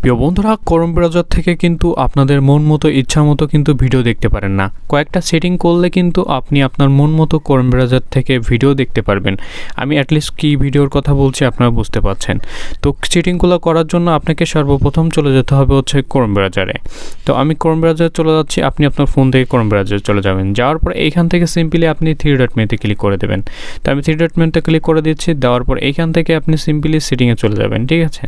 প্রিয় বন্ধুরা, করম ব্রাউজার থেকে কিন্তু আপনাদের মন মতো, ইচ্ছা মতো কিন্তু ভিডিও দেখতে পারেন না। কয়েকটা সেটিং করলে কিন্তু আপনি আপনার মন মতো করম ব্রাউজার থেকে ভিডিও দেখতে পারবেন। আমি অ্যাটলিস্ট কী ভিডিওর কথা বলছি আপনারা বুঝতে পারছেন। তো সেটিংগুলো করার জন্য আপনাকে সর্বপ্রথম চলে যেতে হবে হচ্ছে করম ব্রাউজারে তো আমি করম ব্রাউজারে চলে যাচ্ছি, আপনি আপনার ফোন থেকে করম ব্রাউজারে চলে যাবেন। যাওয়ার পর এইখান থেকে সিম্পলি আপনি থ্রি ডট মেতে ক্লিক করে দেবেন। তো আমি থ্রি ডট মেতে ক্লিক করে দিচ্ছি, দেওয়ার পর এইখান থেকে আপনি সিম্পলি সেটিংয়ে চলে যাবেন, ঠিক আছে?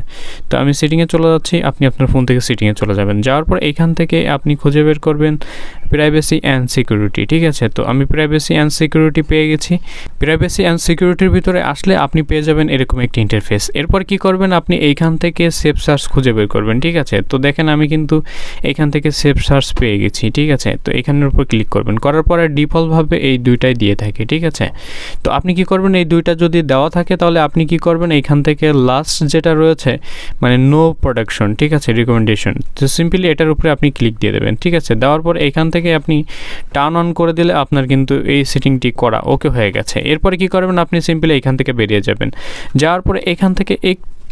তো আমি সেটিংয়ে চলে যাচ্ছি আপনি আপনার ফোন থেকে সেটিংয়ে চলে যাবেন। যাওয়ার পর এইখান থেকে আপনি খুঁজে বের করবেন প্রাইভেসি অ্যান্ড সিকিউরিটি ঠিক আছে? তো আমি প্রাইভেসি অ্যান্ড সিকিউরিটি পেয়ে গেছি। প্রাইভেসি অ্যান্ড সিকিউরিটির ভিতরে আসলে আপনি পেয়ে যাবেন এরকম একটি ইন্টারফেস এরপর কি করবেন? আপনি এইখান থেকে সেফ সার্চ খুঁজে বের করবেন, ঠিক আছে? তো দেখেন আমি কিন্তু এখান থেকে সেফ সার্চ পেয়ে গেছি, ঠিক আছে? তো এখানের উপর ক্লিক করবেন। করার পরে ডিফল্টভাবে এই দুইটাই দিয়ে থাকে, ঠিক আছে? তো আপনি কি করবেন? এই দুইটা যদি দেওয়া থাকে তাহলে আপনি কি করবেন? এইখান থেকে লাস্ট যেটা রয়েছে মানে নো প্রোডাকশন ঠিক আছে? রিকমেন্ডেশন তো সিম্পলি এটার উপরে আপনি ক্লিক দিয়ে দেবেন, ঠিক আছে? দেওয়ার পর এখান থেকে আপনি টার্ন অন করে দিলে আপনার কিন্তু এই সেটিংটি করা ওকে হয়ে গেছে। এরপরে কি করবেন? আপনি সিম্পলি এখান থেকে বেরিয়ে যাবেন। যাওয়ার পরে এখান থেকে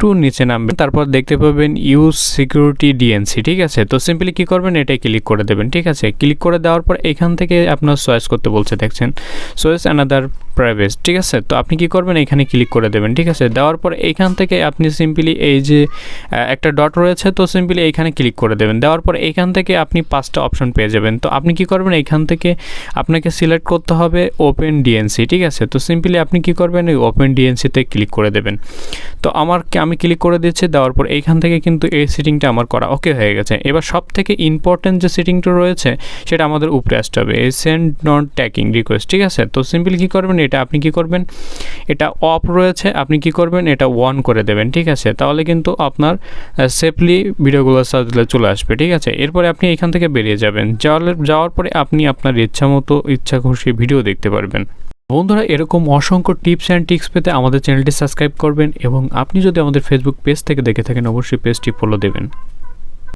একটু নিচে নামবেন, তারপর দেখতে পাবেন ইউজ সিকিউরিটি ডিএনসি ঠিক আছে? তো সিম্পলি কি করবেন? এটাই ক্লিক করে দেবেন, ঠিক আছে? ক্লিক করে দেওয়ার পর এখান থেকে আপনার চয়েস করতে বলছে, দেখছেন? চয়েস অ্যানাদার প্রাইভেস ঠিক আছে? তো আপনি কি করবেন? এখানে ক্লিক করে দেবেন, ঠিক আছে? দেওয়ার পর এখান থেকে আপনি সিম্পলি এই যে একটা ডট রয়েছে, তো সিম্পলি এইখানে ক্লিক করে দেবেন। দেওয়ার পর এখান থেকে আপনি পাঁচটা অপশন পেয়ে যাবেন। তো আপনি কি করবেন? এইখান থেকে আপনাকে সিলেক্ট করতে হবে ওপেন ডিএনসি ঠিক আছে? তো সিম্পলি আপনি কি করবেন? এই ওপেন ডিএনসিতে ক্লিক করে দেবেন। তো আমার আমি ক্লিক করে দিচ্ছি দেওয়ার পর এইখান থেকে কিন্তু এই সিটিংটা আমার করা ওকে হয়ে গেছে। এবার সব থেকে ইম্পর্টেন্ট যে সিটিংটা রয়েছে, সেটা আমাদের উপরে আসতে হবে। এই সেন্ড নট ট্যাকিং রিকোয়েস্ট ঠিক আছে? তো সিম্পলি কী করবেন? এটা আপনি কি করবেন? এটা অফ রয়েছে, আপনি কি করবেন? এটা অন করে দেবেন, ঠিক আছে? তাহলে কিন্তু আপনার সেফলি ভিডিওগুলো সাজলে চলে আসবে, ঠিক আছে? এরপরে আপনি এখান থেকে বেরিয়ে যাবেন। যাওয়ার যাওয়ার পরে আপনি আপনার ইচ্ছা মতো ইচ্ছা খুশি ভিডিও দেখতে পারবেন। বন্ধুরা, এরকম অসংখ্য টিপস অ্যান্ড টিক্স পেতে আমাদের চ্যানেলটি সাবস্ক্রাইব করবেন এবং আপনি যদি আমাদের ফেসবুক পেজ থেকে দেখে থাকেন, অবশ্যই পেজটি ফলো দেবেন।